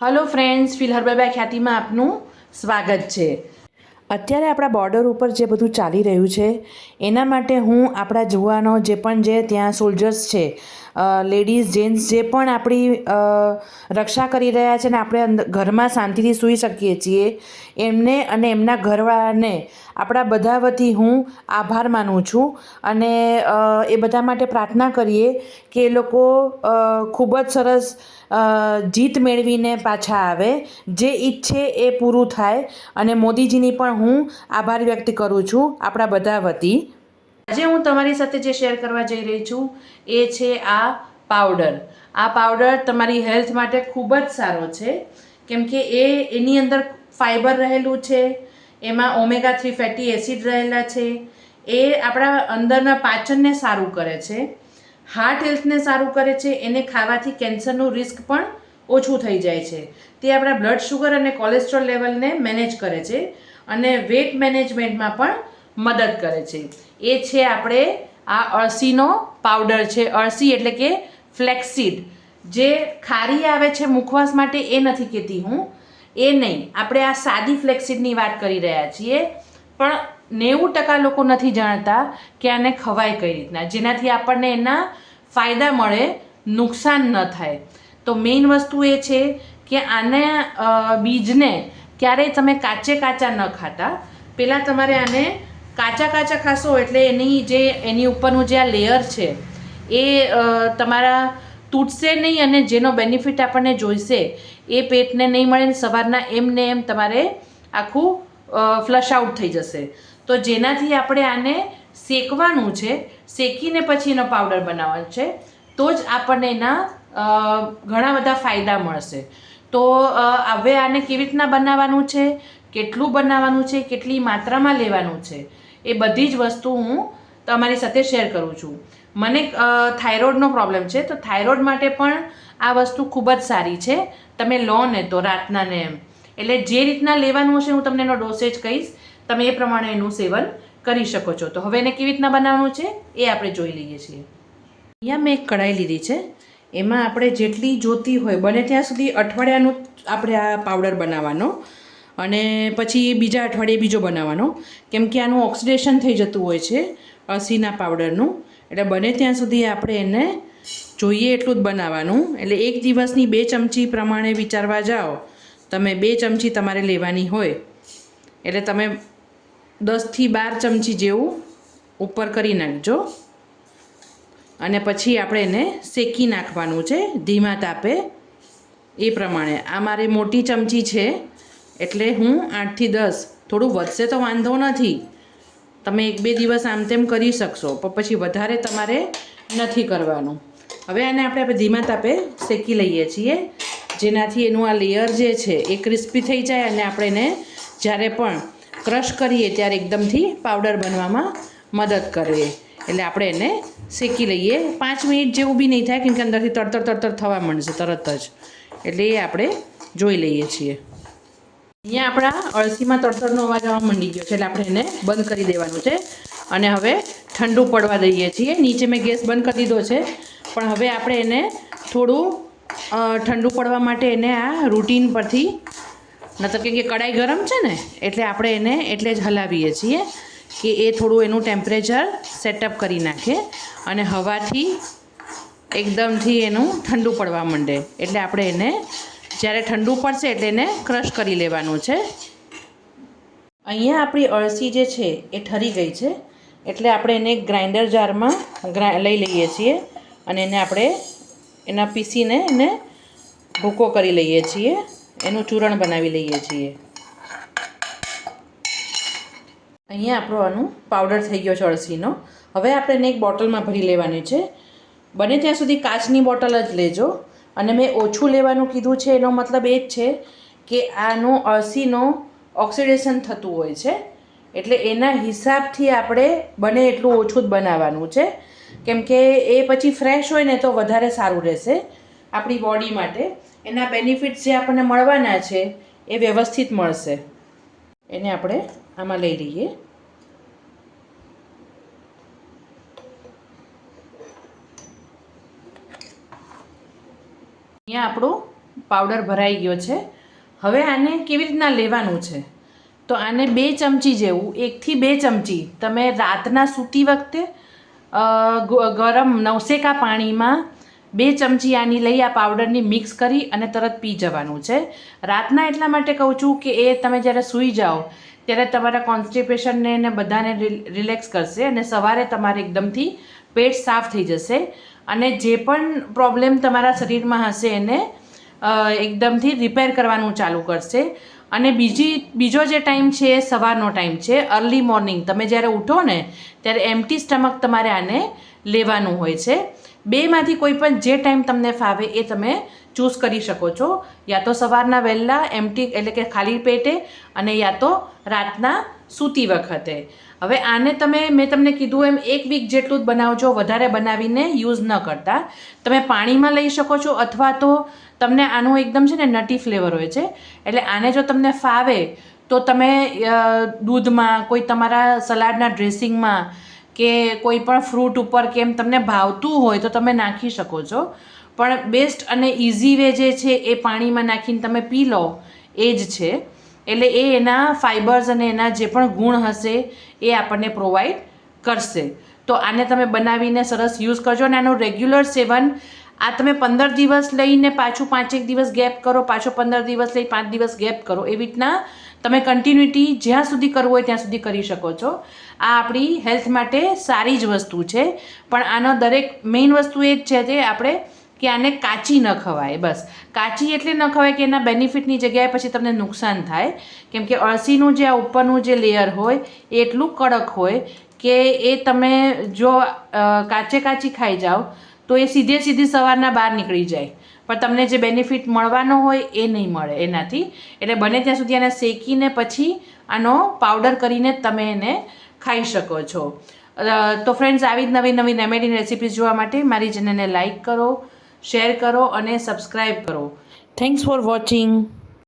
Hello friends feel herbal by ખ્યાતિમાં આપનું સ્વાગત છે. અત્યારે આપણા બોર્ડર ઉપર જે બધું ચાલી રહ્યું છે, એના માટે હું આપણા જુવાનો જે પણ જે ત્યાં સોલ્જર્સ છે લેડીઝ જેન્ટ્સ જે પણ આપણી રક્ષા કરી રહ્યા છે ને આપણે ઘરમાં શાંતિથી સૂઈ શકીએ છીએ, એમને અને એમના ઘરવાળાને આપણા બધા વતી હું આભાર માનું છું અને એ બધા માટે પ્રાર્થના કરીએ કે એ લોકો ખૂબ જ સરસ જીત મેળવીને પાછા આવે, જે ઈચ્છે એ પૂરું થાય અને મોદીજીની પણ હું આભાર વ્યક્ત કરું છું આપણા બધા વતી. આજે હું તમારી સાથે જે શેર કરવા જઈ રહી છું, એ છે આ પાવડર. આ પાવડર તમારી હેલ્થ માટે ખૂબ જ સારો છે. કેમ કે એ એની અંદર ફાઇબર રહેલું છે, એમાં ઓમેગા થ્રી ફેટી એસિડ રહેલા છે. એ આપણા અંદરના પાચનને સારું કરે છે. હાર્ટ હેલ્થને સારું કરે છે, એને ખાવાથી કેન્સરનું રિસ્ક પણ ઓછું થઈ જાય છે. તે આપણા બ્લડ શુગર અને કોલેસ્ટ્રોલ લેવલને મેનેજ કરે છે અને વેટ મેનેજમેન્ટમાં પણ મદદ કરે છે. એ છે આપણે આ અળસીનો પાવડર છે. અળસી એટલે કે ફ્લેક્સીડ. જે ખારી આવે છે મુખવાસ માટે એ નથી કહેતી હું. એ નહીં. આપણે આ સાદી ફ્લેક્સીડની વાત કરી રહ્યા છીએ. પણ નેવું ટકા લોકો નથી જાણતા કે આને ખવાય કઈ રીતના. જેનાથી આપણને એના ફાયદા મળે, નુકસાન ન થાય. તો મેઇન વસ્તુ એ છે કે આને બીજને ક્યારેય તમે કાચે કાચા ન ખાતા. પહેલાં તમારે આને કાચા કાચા ખાશો એટલે એની જે, એની ઉપરનું જે આ લેયર છે, એ તમારા તૂટશે નહીં અને જેનો બેનિફિટ આપણને જોઈશે, એ પેટને નહીં મળે સવારના એમને એમ તમારે આખું ફ્લશ આઉટ થઈ જશે. તો જેનાથી આપણે આને શેકવાનું છે, શેકીને પછી એનો પાવડર બનાવવાનો છે, તો જ આપણને એના ઘણા બધા ફાયદા મળશે. તો હવે આને કેવી રીતના બનાવવાનું છે, કેટલું બનાવવાનું છે, કેટલી માત્રામાં લેવાનું છે એ બધી જ વસ્તુ હું તમારી સાથે શેર કરું છું. મને થાઇરોઇડનો પ્રોબ્લેમ છે, તો થાઇરોઇડ માટે પણ આ વસ્તુ ખૂબ જ સારી છે. તમે લો ને તો રાતના ને એમ. એટલે જે રીતના લેવાનું હશે હું તમને એનો ડોસેજ કહીશ. તમે એ પ્રમાણે એનું સેવન કરી શકો છો. તો હવે એને કેવી રીતના બનાવવાનું છે, એ આપણે જોઈ લઈએ છીએ. અહીંયા મેં એક કઢાઈ લીધી છે. એમાં આપણે જેટલી જોતી હોય, બને ત્યાં સુધી અઠવાડિયાનું આપણે આ પાવડર બનાવવાનો. અને પછી બીજા અઠવાડિયે બીજો બનાવવાનો. કેમ કે આનું ઓક્સિડેશન થઈ જતું હોય છે અસીના પાવડરનું. એટલે બને ત્યાં સુધી આપણે એને જોઈએ એટલું જ બનાવવાનું. એટલે એક દિવસની બે ચમચી પ્રમાણે વિચારવા જાઓ. તમે બે ચમચી તમારે લેવાની હોય. એટલે તમે દસથી બાર ચમચી જેવું ઉપર કરી નાખજો. અને પછી આપણે એને શેકી નાખવાનું છે. ધીમા તાપે. એ પ્રમાણે. આ મારે મોટી ચમચી છે. એટલે હું આઠથી દસ. થોડું વધશે તો વાંધો નથી. તમે એક બે દિવસ આમ તેમ કરી શકશો, પણ પછી વધારે તમારે નથી કરવાનું. હવે આને આપણે ધીમા તાપે શેકી લઈએ છીએ. જેનાથી એનું આ લેયર જે છે એ ક્રિસ્પી થઈ જાય અને આપણે એને જ્યારે પણ ક્રશ કરીએ ત્યારે એકદમથી પાવડર બનવામાં મદદ કરીએ એટલે આપણે એને શેકી લઈએ. પાંચ મિનિટ જેવું બી નહીં થાય કેમ કે અંદરથી તડતર તડતર થવા માંડશે તરત જ. એટલે એ આપણે જોઈ લઈએ છીએ. અહીંયા આપણા અળસીમાં તડતરનો અવાજ આવવા માંડી ગયો છે. એટલે આપણે એને બંધ કરી દેવાનું છે. અને હવે ઠંડુ પડવા દઈએ છીએ. નીચે મેં ગેસ બંધ કરી દીધો છે. પણ હવે આપણે એને થોડું ઠંડુ પડવા માટે એને આ રૂટીન પરથી, નતર કેમ કે કડાઈ ગરમ છે ને, એટલે આપણે એને એટલે જ હલાવીએ છીએ કે એ થોડું એનું ટેમ્પરેચર સેટઅપ કરી નાખે અને હવાથી એકદમથી એનું ઠંડુ પડવા માંડે. એટલે આપણે એને જ્યારે ઠંડુ પડશે એટલે એને ક્રશ કરી લેવાનું છે. અહીંયા આપણી અળસી જે છે એ ઠરી ગઈ છે. એટલે આપણે એને ગ્રાઇન્ડર જારમાં લઈ લઈએ છીએ અને એને આપણે એના પીસીને એને ભૂકો કરી લઈએ છીએ. એનું ચૂરણ બનાવી લઈએ છીએ. અહીંયા આપણો આનું પાવડર થઈ ગયો છે અળસીનો. હવે આપણે એને એક બોટલમાં ભરી લેવાની છે. બને ત્યાં સુધી કાચની બોટલ જ લેજો. અને મેં ઓછું લેવાનું કીધું છે, એનો મતલબ એ જ છે કે આનો અળસીનું ઓક્સિડેશન થતું હોય છે. એટલે એના હિસાબથી આપણે બને એટલું ઓછું જ બનાવવાનું છે. કેમ કે એ પછી ફ્રેશ હોય ને તો વધારે સારું રહેશે આપણી બોડી માટે. એના બેનિફિટ્સ જે આપણને મળવાના છે, એ વ્યવસ્થિત મળશે. એને આપણે આમાં લઈ લઈએ. અહીંયા આપણો પાવડર ભરાઈ ગયો છે. હવે આને કેવી રીતના લેવાનું છે? તો આને બે ચમચી જેવું, એકથી બે ચમચી, તમે રાતના સૂતી વખતે ગરમ નવસેકા પાણીમાં બે ચમચી આની લઈ આ પાવડરની મિક્સ કરી અને તરત પી જવાનું છે. રાતના એટલા માટે કહું છું કે એ તમે જ્યારે સૂઈ જાઓ, ત્યારે તમારા કોન્સ્ટિપેશનને ને બધાને રિલેક્સ કરશે અને સવારે તમારે એકદમથી પેટ સાફ થઈ જશે. અને જે પણ પ્રોબ્લેમ તમારા શરીરમાં હશે એને એકદમથી રિપેર કરવાનું ચાલુ કરશે. અને બીજી, બીજો જે ટાઈમ છે એ સવારનો ટાઈમ છે અર્લી મોર્નિંગ તમે જ્યારે ઉઠો ને, ત્યારે એમ્ટી સ્ટમક તમારે આને લેવાનું હોય છે. બેમાંથી કોઈ પણ જે ટાઈમ તમને ફાવે એ તમે ચૂઝ કરી શકો છો. યા તો સવારના વહેલા એમ્ટી એટલે કે ખાલી પેટે, અને યા તો રાતના સૂતી વખતે. હવે આને તમે, મેં તમને કીધું એમ, એક વીક જેટલું જ બનાવજો વધારે બનાવીને યુઝ ન કરતા. તમે પાણીમાં લઈ શકો છો અથવા તો તમને આનું એકદમ છે ને નટી ફ્લેવર હોય છે. એટલે આને જો તમને ફાવે, તો તમે દૂધમાં, કોઈ તમારા સલાડના ડ્રેસિંગમાં કે કોઈ પણ ફ્રૂટ ઉપર કે એમ તમને ભાવતું હોય, તો તમે નાખી શકો છો. પણ બેસ્ટ અને ઇઝી વે જે છે એ પાણીમાં નાખીને તમે પી લો, એ જ છે. એટલે એ એના ફાઇબર્સ અને એના જે પણ ગુણ હશે, એ આપણને પ્રોવાઈડ કરશે. તો આને તમે બનાવીને સરસ યુઝ કરજો અને આનું રેગ્યુલર સેવન આ તમે પંદર દિવસ લઈને પાછું પાંચેક દિવસ ગેપ કરો, પાછો પંદર દિવસ લઈ પાંચ દિવસ ગેપ કરો. એવી રીતના તમે કન્ટિન્યુટી જ્યાં સુધી કરવું હોય ત્યાં સુધી કરી શકો છો. આ આપણી હેલ્થ માટે સારી જ વસ્તુ છે. પણ આનો દરેક મેઇન વસ્તુ એ જ છે તે આપણે કે આને કાચી ન ખવાય, બસ. કાચી એટલે ન ખવાય કે એના બેનિફિટની જગ્યાએ પછી તમને નુકસાન થાય. કેમ કે અળસીનું જે આ ઉપરનું જે લેયર હોય, એ એટલું કડક હોય કે એ તમે જો કાચે કાચી ખાઈ જાઓ, તો એ સીધે સીધી સવારના બહાર નીકળી જાય. પણ તમને જે બેનિફિટ મળવાનો હોય, એ નહીં મળે એનાથી. એટલે બને ત્યાં સુધી આને શેકીને પછી આનો પાવડર કરીને તમે એને ખાઈ શકો છો. તો ફ્રેન્ડ્સ આવી જ નવી નવી રેમેડી રેસિપીઝ જોવા માટે મારી ચેનલને લાઇક કરો. શેર કરો અને સબસ્ક્રાઈબ કરો. Thanks for watching